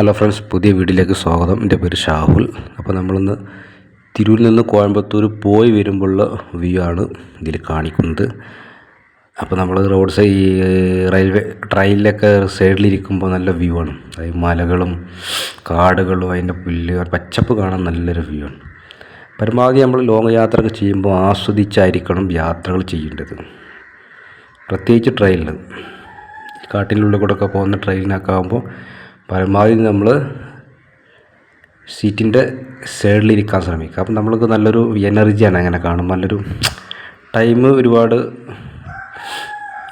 Hello friends പുതിയ വീഡിയോയിലേക്ക് സ്വാഗതം. എന്റെ പേര് ഷാഹുൽ. അപ്പോൾ നമ്മളിന്ന് തിരൂരിൽ നിന്ന് കോയമ്പത്തൂർ പോയി വരുമ്പോഴുള്ള വ്യൂ ആണ് ഇതിൽ കാണിക്കുന്നത്. അപ്പോൾ നമ്മൾ റോഡ് സൈഡ് റെയിൽവേ ട്രെയിനിലൊക്കെ സൈഡിലിരിക്കുമ്പോൾ നല്ല വ്യൂ ആണ്. അതായത് മലകളും കാടുകളും അതിന്റെ പുല്ല് പച്ചപ്പ് കാണാൻ നല്ലൊരു വ്യൂ ആണ്. പരമാവധി നമ്മൾ ലോങ് യാത്രയൊക്കെ ചെയ്യുമ്പോൾ ആസ്വദിച്ചായിരിക്കണം യാത്രകൾ ചെയ്യേണ്ടത്. പ്രത്യേകിച്ച് ട്രെയിനിൽ കാട്ടിനുള്ളിൽ കൂടെ ഒക്കെ പോകുന്ന ട്രെയിനിനൊക്കെ ആകുമ്പോൾ പരമാവധി നമ്മൾ സീറ്റിന്റെ സൈഡിലിരിക്കാൻ ശ്രമിക്കുക. അപ്പം നമ്മൾക്ക് നല്ലൊരു എനർജിയാണ് അങ്ങനെ കാണുമ്പോൾ നല്ലൊരു ടൈം ഒരുപാട്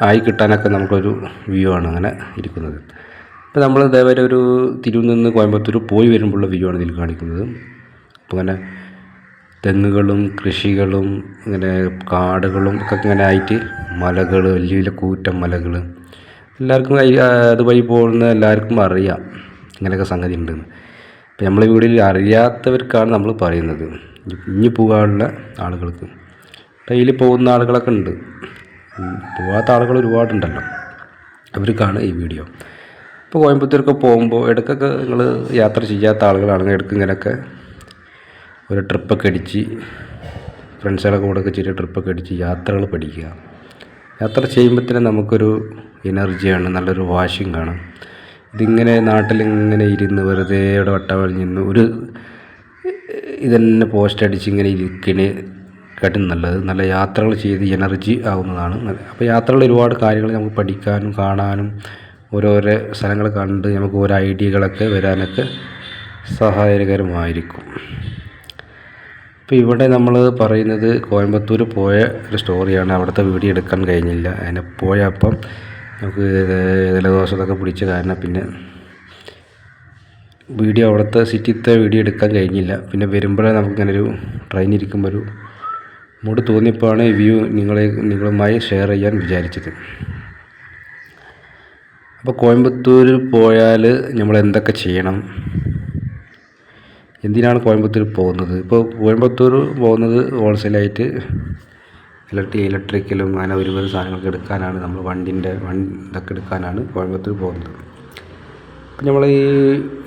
ആയി കിട്ടാനൊക്കെ നമുക്കൊരു വ്യൂ ആണ് അങ്ങനെ ഇരിക്കുന്നത്. അപ്പോൾ നമ്മൾ ഇതേവരെ ഒരു തിരുവിൽ നിന്ന് കോയമ്പത്തൂർ പോയി വരുമ്പോഴുള്ള വ്യൂ ആണ് ഇതിൽ കാണിക്കുന്നത്. അപ്പോൾ അങ്ങനെ തെങ്ങുകളും കൃഷികളും ഇങ്ങനെ കാടുകളും ഒക്കെ ഇങ്ങനെ ആയിട്ട് മലകൾ വലിയ വലിയ കൂറ്റൻ മലകൾ എല്ലാവർക്കും കൈ അതുവഴി പോകുന്ന എല്ലാവർക്കും അറിയാം ഇങ്ങനെയൊക്കെ സംഗതി ഉണ്ടെന്ന് അപ്പം നമ്മളെ വീട്ടിൽ അറിയാത്തവർക്കാണ് നമ്മൾ പറയുന്നത്. ഇനി പോകാനുള്ള ആളുകൾക്ക്. ഡെയിലി പോകുന്ന ആളുകളൊക്കെ ഉണ്ട്. പോകാത്ത ആളുകൾ ഒരുപാടുണ്ടല്ലോ. അവർക്കാണ് ഈ വീഡിയോ. ഇപ്പോൾ കോയമ്പത്തൂരൊക്കെ പോകുമ്പോൾ ഇടയ്ക്കൊക്കെ നിങ്ങൾ യാത്ര ചെയ്യാത്ത ആളുകളാണെങ്കിൽ ഇടയ്ക്ക് ഇങ്ങനെയൊക്കെ ഒരു ട്രിപ്പൊക്കെ അടിച്ച് ഫ്രണ്ട്സുകളൊക്കെ കൂടെയൊക്കെ ചെറിയ ട്രിപ്പൊക്കെ അടിച്ച് യാത്രകൾ പഠിക്കുക. യാത്ര ചെയ്യുമ്പോൾ തന്നെ നമുക്കൊരു എനർജിയാണ് നല്ലൊരു വാശിയും കാണും ഇതിങ്ങനെ നാട്ടിലിങ്ങനെ ഇരുന്ന് വെറുതെ ഇവിടെ വട്ടവഴിഞ്ഞിരുന്ന് ഒരു ഇതന്നെ പോസ്റ്റ് അടിച്ച് ഇങ്ങനെ ഇരിക്കണ. കാട്ടും നല്ലത്. നല്ല യാത്രകൾ ചെയ്ത് എനർജി ആവുന്നതാണ്. അപ്പോൾ യാത്രകൾ ഒരുപാട് കാര്യങ്ങൾ നമുക്ക് പഠിക്കാനും കാണാനും ഓരോരോ സ്ഥലങ്ങൾ കണ്ട് നമുക്ക് ഓരോ ഐഡിയകളൊക്കെ വരാനൊക്കെ സഹായകരമായിരിക്കും. ഇപ്പോൾ ഇവിടെ നമ്മൾ പറയുന്നത് കോയമ്പത്തൂർ പോയ ഒരു സ്റ്റോറിയാണ് അവിടുത്തെ വീഡിയോ എടുക്കാൻ കഴിഞ്ഞില്ല. അതിനെ പോയപ്പം നമുക്ക് ജലദോഷമൊക്കെ പിടിച്ച കാരണം പിന്നെ വീഡിയോ അവിടുത്തെ സിറ്റിത്തെ വീഡിയോ എടുക്കാൻ കഴിഞ്ഞില്ല. പിന്നെ വരുമ്പോഴേ നമുക്കിങ്ങനെ ഒരു ട്രെയിൻ ഇരിക്കുമ്പോൾ ഒരു മൂട് തോന്നിയപ്പോഴാണ് ഈ വ്യൂ നിങ്ങളെ നിങ്ങളുമായി ഷെയർ ചെയ്യാൻ വിചാരിച്ചത്. അപ്പോൾ കോയമ്പത്തൂർ പോയാൽ നമ്മൾ എന്തൊക്കെ ചെയ്യണം? എന്തിനാണ് കോയമ്പത്തൂർ പോകുന്നത്? ഇപ്പോൾ കോയമ്പത്തൂർ പോകുന്നത് ഹോൾസെയിലായിട്ട് ഇലക്ട്രി ഇലക്ട്രിക്കലും അങ്ങനെ ഒരുപാട് സാധനങ്ങളൊക്കെ എടുക്കാനാണ് നമ്മൾ വണ്ടിന്റെ വണ്ടി ഇതൊക്കെ എടുക്കാനാണ് കോയമ്പത്തൂർ പോകുന്നത്. അപ്പം നമ്മൾ ഈ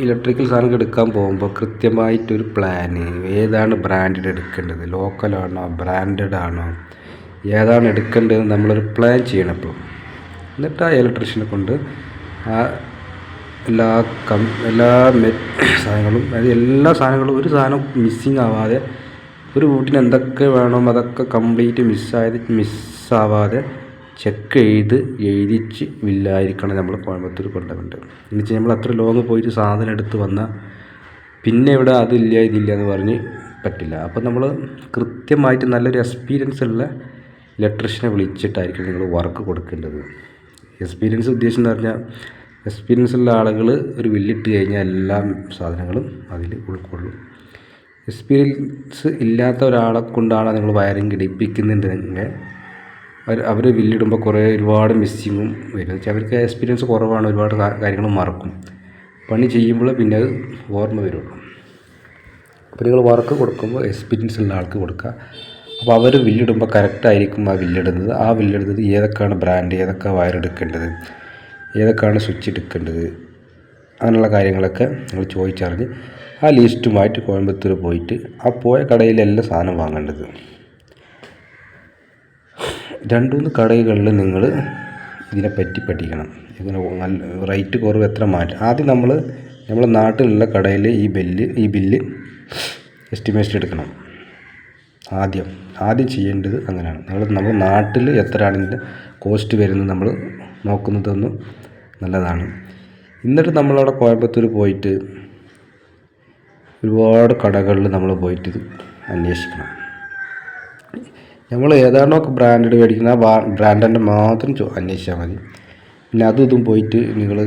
ഇലക്ട്രിക്കൽ സാധനങ്ങൾ എടുക്കാൻ പോകുമ്പോൾ കൃത്യമായിട്ടൊരു പ്ലാന് ഏതാണ് ബ്രാൻഡഡ് എടുക്കേണ്ടത്? ലോക്കലാണോ ബ്രാൻഡഡ് ആണോ? ഏതാണ് എടുക്കേണ്ടതെന്ന് നമ്മളൊരു പ്ലാൻ ചെയ്യണം ഇപ്പോൾ എന്നിട്ട് ആ ഇലക്ട്രീഷ്യനെ കൊണ്ട് ആ എല്ലാ കം എല്ലാ സാധനങ്ങളും അതായത് എല്ലാ സാധനങ്ങളും ഒരു സാധനം മിസ്സിങ് ആവാതെ ഒരു റൂട്ടിന് എന്തൊക്കെ വേണം അതൊക്കെ കംപ്ലീറ്റ് മിസ്സായത് മിസ്സാവാതെ ചെക്ക് ചെയ്ത് എഴുതിച്ച് വില്ലായിരിക്കണം നമ്മൾ കോയമ്പത്തൂർ കൊണ്ടുവരേണ്ടത്. എന്ന് വെച്ചാൽ നമ്മൾ അത്ര ലോങ് പോയിട്ട് സാധനം എടുത്ത് വന്നാൽ പിന്നെ ഇവിടെ അതില്ല ഇതില്ല എന്ന് പറഞ്ഞ് പറ്റില്ല. അപ്പോൾ നമ്മൾ കൃത്യമായിട്ട് നല്ലൊരു എക്സ്പീരിയൻസ് ഉള്ള ഇലക്ട്രീഷ്യനെ വിളിച്ചിട്ടായിരിക്കും നിങ്ങൾ വർക്ക് കൊടുക്കേണ്ടത്. എക്സ്പീരിയൻസ് ഉദ്ദേശം എന്ന് പറഞ്ഞാൽ എക്സ്പീരിയൻസ് ഉള്ള ആളുകൾ ഒരു വില്ലിട്ട് കഴിഞ്ഞാൽ എല്ലാ സാധനങ്ങളും അതിൽ ഉൾക്കൊള്ളും. എക്സ്പീരിയൻസ് ഇല്ലാത്ത ഒരാളെ കൊണ്ടാണ് നിങ്ങൾ വയറിങ് ഇടിപ്പിക്കുന്നുണ്ടെങ്കിൽ അവർ അവർ ബില്ലിടുമ്പോൾ കുറേ ഒരുപാട് മിസ്സിങ്ങും വരും. വെച്ചാൽ അവർക്ക് എക്സ്പീരിയൻസ് കുറവാണ് ഒരുപാട് കാര്യങ്ങൾ മറക്കും. പണി ചെയ്യുമ്പോൾ പിന്നെ അത് ഓർമ്മ വരുള്ളൂ. അപ്പോൾ നിങ്ങൾ വർക്ക് കൊടുക്കുമ്പോൾ എക്സ്പീരിയൻസ് ഉള്ള ആൾക്ക് കൊടുക്കുക. അപ്പോൾ അവർ വില്ലിടുമ്പോൾ കറക്റ്റായിരിക്കും ആ വില്ലിടുന്നത്. ആ വില്ലിടുന്നത് ഏതൊക്കെയാണ് ബ്രാൻഡ് ഏതൊക്കെ വയർ എടുക്കേണ്ടത് ഏതൊക്കെയാണ് സ്വിച്ച് എടുക്കേണ്ടത് അങ്ങനെയുള്ള കാര്യങ്ങളൊക്കെ നിങ്ങൾ ചോദിച്ചറിഞ്ഞ് ആ ലിസ്റ്റുമായിട്ട് കോയമ്പത്തൂർ പോയിട്ട് ആ പോയ കടയിലെല്ലാം സാധനം വാങ്ങേണ്ടത്? രണ്ട് മൂന്ന് കടകളിൽ നിങ്ങൾ ഇതിനെപ്പറ്റി പഠിക്കണം. ഇതിന് നല്ല റേറ്റ് കുറവ് എത്ര മാറ്റം? ആദ്യം നമ്മൾ നമ്മുടെ നാട്ടിലുള്ള കടയിൽ ഈ ബില്ല് ഈ ബില്ല് എസ്റ്റിമേറ്റ് എടുക്കണം. ആദ്യം ആദ്യം ചെയ്യേണ്ടത് അങ്ങനെയാണ്. നമ്മൾ നമ്മുടെ നാട്ടിൽ എത്രയാണ് കോസ്റ്റ് വരുന്നത് നമ്മൾ നോക്കുന്നതൊന്നും നല്ലതാണ്. എന്നിട്ട് നമ്മളവിടെ കോയമ്പത്തൂർ പോയിട്ട് ഒരുപാട് കടകളിൽ നമ്മൾ പോയിട്ട് ഇത് അന്വേഷിക്കണം. നമ്മൾ ഏതാണോ ബ്രാൻഡഡ് മേടിക്കുന്ന ആ ബ്രാൻഡിന്റെ മാത്രം ചോ അന്വേഷിച്ചാൽ മതി. പിന്നെ അതും ഇതും പോയിട്ട് നിങ്ങൾ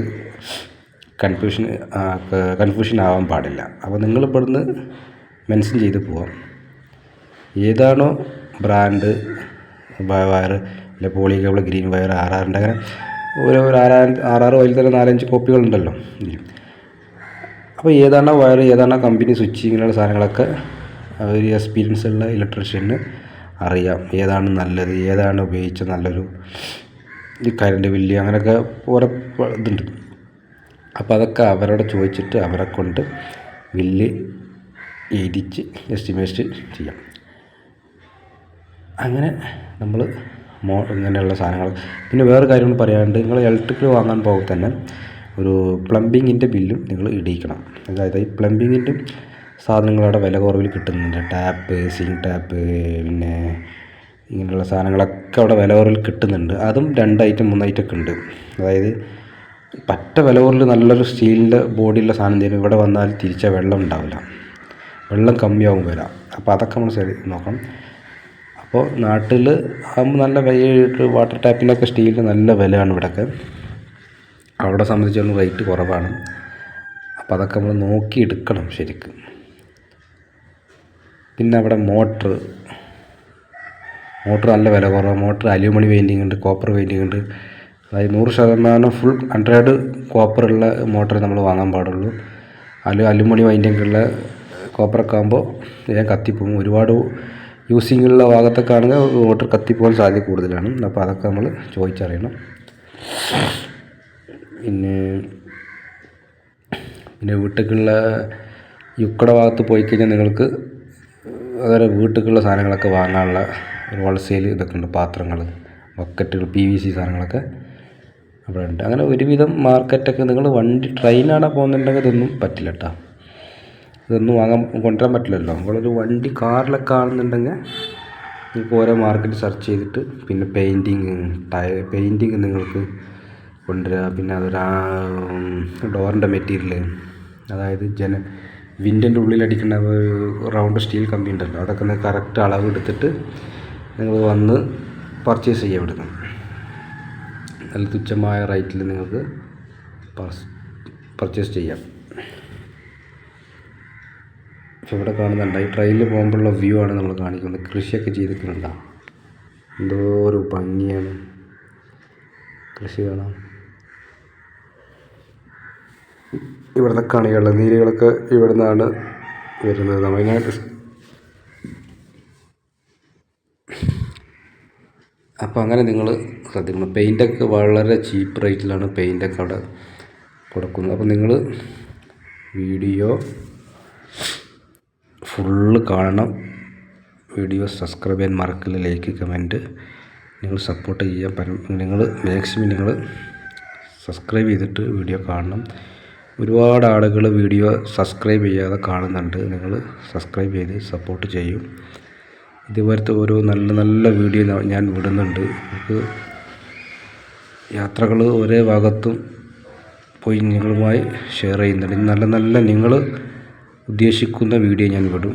കൺഫ്യൂഷൻ കൺഫ്യൂഷൻ ആവാൻ പാടില്ല. അപ്പോൾ നിങ്ങൾ ഇവിടുന്ന് മെൻഷൻ ചെയ്ത് പോവാം. ഏതാണോ ബ്രാൻഡ് വയർ അല്ലെ പോളി കേബിൾ ഗ്രീൻ വയർ ആറിന്റെ അങ്ങനെ ഓരോ ആറാറ് ആറാറ് വയലിൽ തന്നെ നാലഞ്ച് കോപ്പികളുണ്ടല്ലോ. അപ്പോൾ ഏതാണ് വയർ ഏതാണ് കമ്പനി സ്വിച്ച് ഇങ്ങനെയുള്ള സാധനങ്ങളൊക്കെ ഒരു എക്സ്പീരിയൻസ് ഉള്ള ഇലക്ട്രീഷ്യന് അറിയാം. ഏതാണ് നല്ലത് ഏതാണ് ഉപയോഗിച്ച നല്ലൊരു ഈ കറണ്ട് ബില്ല് അങ്ങനെയൊക്കെ ഓരോ ഇതുണ്ട്. അപ്പോൾ അതൊക്കെ അവരോട് ചോദിച്ചിട്ട് അവരെ കൊണ്ട് ബില്ല് എഴുതിച്ച് എസ്റ്റിമേറ്റ് ചെയ്യാം. അങ്ങനെ നമ്മൾ മോ ഇങ്ങനെയുള്ള സാധനങ്ങൾ. പിന്നെ വേറെ കാര്യം പറയാണ്ട് നിങ്ങൾ ഇലക്ട്രിക്കൽ വാങ്ങാൻ പോകുമ്പോൾ തന്നെ ഒരു പ്ലംബിങ്ങിന്റെ ബില്ലും നിങ്ങൾ ഇടിയിക്കണം. അതായത് ഈ പ്ലംബിങ്ങിന്റെ സാധനങ്ങളവിടെ വില കുറവിൽ കിട്ടുന്നുണ്ട്. ടാപ്പ് സിങ്ക് ടാപ്പ് പിന്നെ ഇങ്ങനെയുള്ള സാധനങ്ങളൊക്കെ അവിടെ വില കുറവിൽ കിട്ടുന്നുണ്ട്. അതും രണ്ട് ഐറ്റം മൂന്ന് ഐറ്റം ഒക്കെ ഉണ്ട്. അതായത് പറ്റ വില കുറവിൽ നല്ലൊരു സ്റ്റീലിന്റെ ബോഡിയുള്ള സാധനം തരും ഇവിടെ വന്നാൽ തിരിച്ച വെള്ളം ഉണ്ടാവില്ല. വെള്ളം കമ്മിയാവും വില. അപ്പോൾ അതൊക്കെ നമ്മൾ ശരി നോക്കണം. അപ്പോൾ നാട്ടിൽ ആകുമ്പോൾ നല്ല വാട്ടർ ടാപ്പിനൊക്കെ സ്റ്റീലിന് നല്ല വിലയാണ് ഇവിടെയൊക്കെ. അവിടെ സംബന്ധിച്ചോളം റേറ്റ് കുറവാണ്. അപ്പോൾ അതൊക്കെ നമ്മൾ നോക്കി എടുക്കണം ശരിക്കും. പിന്നെ അവിടെ മോട്ടർ മോട്ടർ നല്ല വില കുറവാണ് മോട്ടർ അലുമണി പെയിന്റിങ് ഉണ്ട് കോപ്പർ പെയിന്റിങ് ഉണ്ട്. അതായത് നൂറ് ശതമാനം ഫുൾ ഹൺഡ്രഡ് കോപ്പറുള്ള മോട്ടർ നമ്മൾ വാങ്ങാൻ പാടുള്ളൂ. അലു അലുമിണി പെയിന്റിംഗ് ഉള്ള കോപ്പറൊക്കെ ആകുമ്പോൾ ഞാൻ കത്തിപ്പോകും. ഒരുപാട് യൂസിങ് ഉള്ള ഭാഗത്തൊക്കെ ആണെങ്കിൽ മോട്ടർ കത്തിപ്പോകാൻ സാധ്യത കൂടുതലാണ്. അപ്പോൾ അതൊക്കെ നമ്മൾ ചോദിച്ചറിയണം. പിന്നെ പിന്നെ വീട്ടിലേക്കുള്ള യുക്കടെ ഭാഗത്ത് പോയി കഴിഞ്ഞാൽ നിങ്ങൾക്ക് വേറെ വീട്ടിലേക്കുള്ള സാധനങ്ങളൊക്കെ വാങ്ങാനുള്ള ഒരു ഹോൾസെയിൽ ഇതൊക്കെ ഉണ്ട് പാത്രങ്ങൾ ബക്കറ്റുകൾ പി വി സി സാധനങ്ങളൊക്കെ അവിടെ ഉണ്ട്. അങ്ങനെ ഒരുവിധം മാർക്കറ്റൊക്കെ നിങ്ങൾ വണ്ടി ട്രെയിനാണ് പോകുന്നുണ്ടെങ്കിൽ ഇതൊന്നും പറ്റില്ല കേട്ടോ. ഇതൊന്നും വാങ്ങാൻ കൊണ്ടുവരാൻ പറ്റില്ലല്ലോ. നമ്മളൊരു വണ്ടി കാറിലൊക്കെ ആണെന്നുണ്ടെങ്കിൽ നിങ്ങൾക്ക് ഓരോ മാർക്കറ്റ് സെർച്ച് ചെയ്തിട്ട് പിന്നെ പെയിന്റിങ് ടയർ പെയിന്റിങ് നിങ്ങൾക്ക് കൊണ്ടുവരിക പിന്നെ അതൊരു ഡോറിന്റെ മെറ്റീരിയൽ. അതായത് ജന വിൻഡിന്റെ ഉള്ളിൽ അടിക്കുന്ന റൗണ്ട് സ്റ്റീൽ കമ്പി ഉണ്ടല്ലോ. അതൊക്കെ നിങ്ങൾ കറക്റ്റ് അളവ് എടുത്തിട്ട് നിങ്ങൾ വന്ന് പർച്ചേസ് ചെയ്യാൻ വിടുന്നു നല്ല തുച്ഛമായ റേറ്റിൽ നിങ്ങൾക്ക് പർച്ചേസ് ചെയ്യാം. പക്ഷെ ഇവിടെ കാണുന്നുണ്ട് ഈ ട്രെയിനിൽ പോകുമ്പോഴുള്ള വ്യൂ ആണ് നമ്മൾ കാണിക്കുന്നത്. കൃഷിയൊക്കെ ചെയ്തിട്ടുണ്ടോ എന്തോ ഒരു ഭംഗിയാണ്. കൃഷി കാണാം. ഇവിടുന്ന് കണികൾ നീരുകളൊക്കെ ഇവിടെ നിന്നാണ് വരുന്നത് തമിഴ്നാട് അപ്പോൾ അങ്ങനെ നിങ്ങൾ ശ്രദ്ധിക്കണം. പെയിന്റൊക്കെ വളരെ ചീപ്പ് റേറ്റിലാണ് പെയിന്റൊക്കെ അവിടെ കൊടുക്കുന്നത്. അപ്പോൾ നിങ്ങൾ വീഡിയോ ഫുള്ള് കാണണം. വീഡിയോ സബ്സ്ക്രൈബ് ചെയ്യാൻ മറക്കില്ല ലൈക്ക് കമന്റ് നിങ്ങൾ സപ്പോർട്ട് ചെയ്യാൻ പരം നിങ്ങൾ മാക്സിമം നിങ്ങൾ സബ്സ്ക്രൈബ് ചെയ്തിട്ട് വീഡിയോ കാണണം. ഒരുപാട് ആളുകൾ വീഡിയോ സബ്സ്ക്രൈബ് ചെയ്യാതെ കാണുന്നുണ്ട്. നിങ്ങൾ സബ്സ്ക്രൈബ് ചെയ്ത് സപ്പോർട്ട് ചെയ്യും. ഇതുപോലത്തെ ഓരോ നല്ല നല്ല വീഡിയോ ഞാൻ വിടുന്നുണ്ട്. നമുക്ക് യാത്രകൾ ഒരേ ഭാഗത്തും പോയി നിങ്ങളുമായി ഷെയർ ചെയ്യുന്നുണ്ട്. നല്ല നല്ല നിങ്ങൾ ഉദ്ദേശിക്കുന്ന വീഡിയോ ഞാൻ വിടും.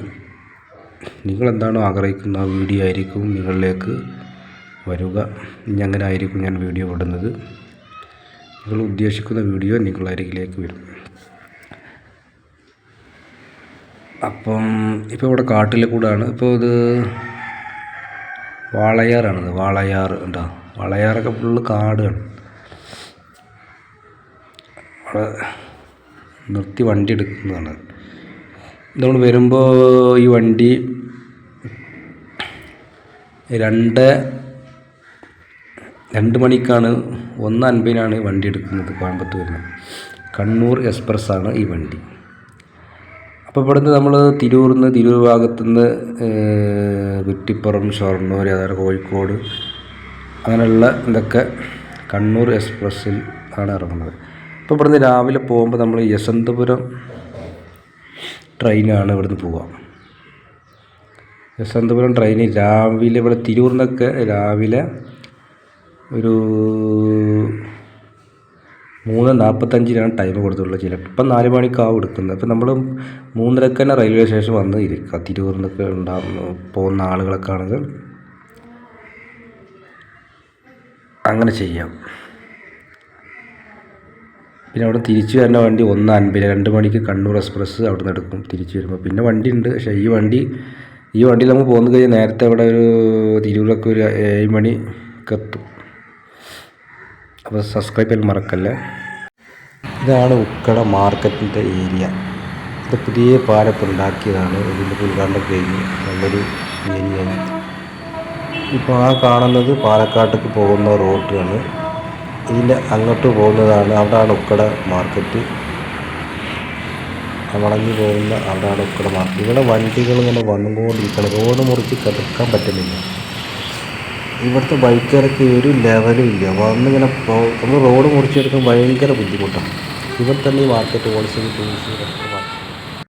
നിങ്ങളെന്താണോ ആഗ്രഹിക്കുന്ന ആ വീഡിയോ ആയിരിക്കും നിങ്ങളിലേക്ക് വരിക. ഇനി അങ്ങനെ ആയിരിക്കും ഞാൻ വീഡിയോ വിടുന്നത്. നിങ്ങൾ ഉദ്ദേശിക്കുന്ന വീഡിയോ നിങ്ങളുടെ അരികിലേക്ക് വരും. അപ്പം ഇപ്പോൾ ഇവിടെ കാട്ടിൽ കൂടാണ്. ഇപ്പോൾ ഇത് വാളയാറാണിത് വാളയാർ ഉണ്ടോ? വാളയാറൊക്കെ ഫുള്ള് കാടാണ് അവിടെ നിർത്തി വണ്ടി എടുക്കുന്നതാണ്. നമ്മൾ വരുമ്പോൾ ഈ വണ്ടി രണ്ട് രണ്ട് മണിക്കാണ് ഒന്ന് അൻപതിനാണ് വണ്ടി എടുക്കുന്നത് കോയമ്പത്തൂരിന്. കണ്ണൂർ എക്സ്പ്രസ് ആണ് ഈ വണ്ടി. അപ്പോൾ ഇവിടുന്ന് നമ്മൾ തിരൂരിൽ നിന്ന് തിരൂർ ഭാഗത്തു നിന്ന് കുറ്റിപ്പുറം ഷൊർണൂർ അതായത് കോഴിക്കോട് അങ്ങനെയുള്ള ഇതൊക്കെ കണ്ണൂർ എക്സ്പ്രസ്സിൽ ആണ് ഇറങ്ങുന്നത്. അപ്പോൾ ഇവിടുന്ന് രാവിലെ പോകുമ്പോൾ നമ്മൾ യശന്തപുരം ട്രെയിനാണ് ഇവിടുന്ന് പോവുക. യശന്തപുരം ട്രെയിൻ രാവിലെ ഇവിടെ തിരൂരിൽ നിന്നൊക്കെ രാവിലെ ഒരു മൂന്ന് നാൽപ്പത്തഞ്ചിനാണ് ടൈം കൊടുത്തിട്ടുള്ളത് ചിലപ്പോൾ. ഇപ്പം നാല് മണിക്കാവും എടുക്കുന്നത്. അപ്പം നമ്മൾ മൂന്നരക്ക് തന്നെ റെയിൽവേ സ്റ്റേഷൻ വന്ന് ഇരിക്കുക തിരുവനന്തപുരത്തൊക്കെ ഉണ്ടാകുന്ന പോകുന്ന ആളുകളൊക്കെ ആണെങ്കിൽ അങ്ങനെ ചെയ്യാം. പിന്നെ അവിടെ തിരിച്ചു വരുന്ന വണ്ടി ഒന്ന് അൻപത് രണ്ട് മണിക്ക് കണ്ണൂർ എക്സ്പ്രസ് അവിടെ നിന്ന് എടുക്കും. തിരിച്ചു വരുമ്പോൾ പിന്നെ വണ്ടി ഉണ്ട് പക്ഷേ ഈ വണ്ടി ഈ വണ്ടിയിൽ നമുക്ക് പോകുന്ന കഴിഞ്ഞാൽ നേരത്തെ അവിടെ ഒരു തിരൂരൊക്കെ ഒരു ഏഴ് മണിക്ക് എത്തും. അപ്പോൾ സബ്സ്ക്രൈബ് ചെയ്യാൻ മറക്കല്ലേ? ഇതാണ് ഉക്കട മാർക്കറ്റിന്റെ ഏരിയ. ഇത് പുതിയ പാലപ്പ് ഉണ്ടാക്കിയതാണ്. ഇതിന്റെ ഉദ്ഘാടനം കഴിഞ്ഞ് നല്ലൊരു ഏരിയയാണ് ഇപ്പോൾ ആ കാണുന്നത് പാലക്കാട്ടേക്ക് പോകുന്ന റോഡാണ് ഇതിന്റെ അങ്ങോട്ട് പോകുന്നതാണ് അവിടെയാണ് ഉക്കട മാർക്കറ്റ്. വളഞ്ഞു പോകുന്ന അവിടെയാണ് ഉക്കട മാർക്കറ്റ്. ഇവിടെ വണ്ടികൾ ഇങ്ങനെ വന്നുകൊണ്ടിരിക്കണം റോഡ് മുറിച്ച് കിടക്കാൻ പറ്റുന്നില്ല. ഇവിടുത്തെ ബൈക്കുകാർക്ക് ഒരു ലെവലും ഇല്ല. വന്നിങ്ങനെ നമ്മൾ റോഡ് മുറിച്ചെടുക്കാൻ ഭയങ്കര ബുദ്ധിമുട്ടാണ് ഇവിടെ തന്നെ ഈ മാർക്കറ്റ് ഹോൾസെയിൽ ടൂൾസ്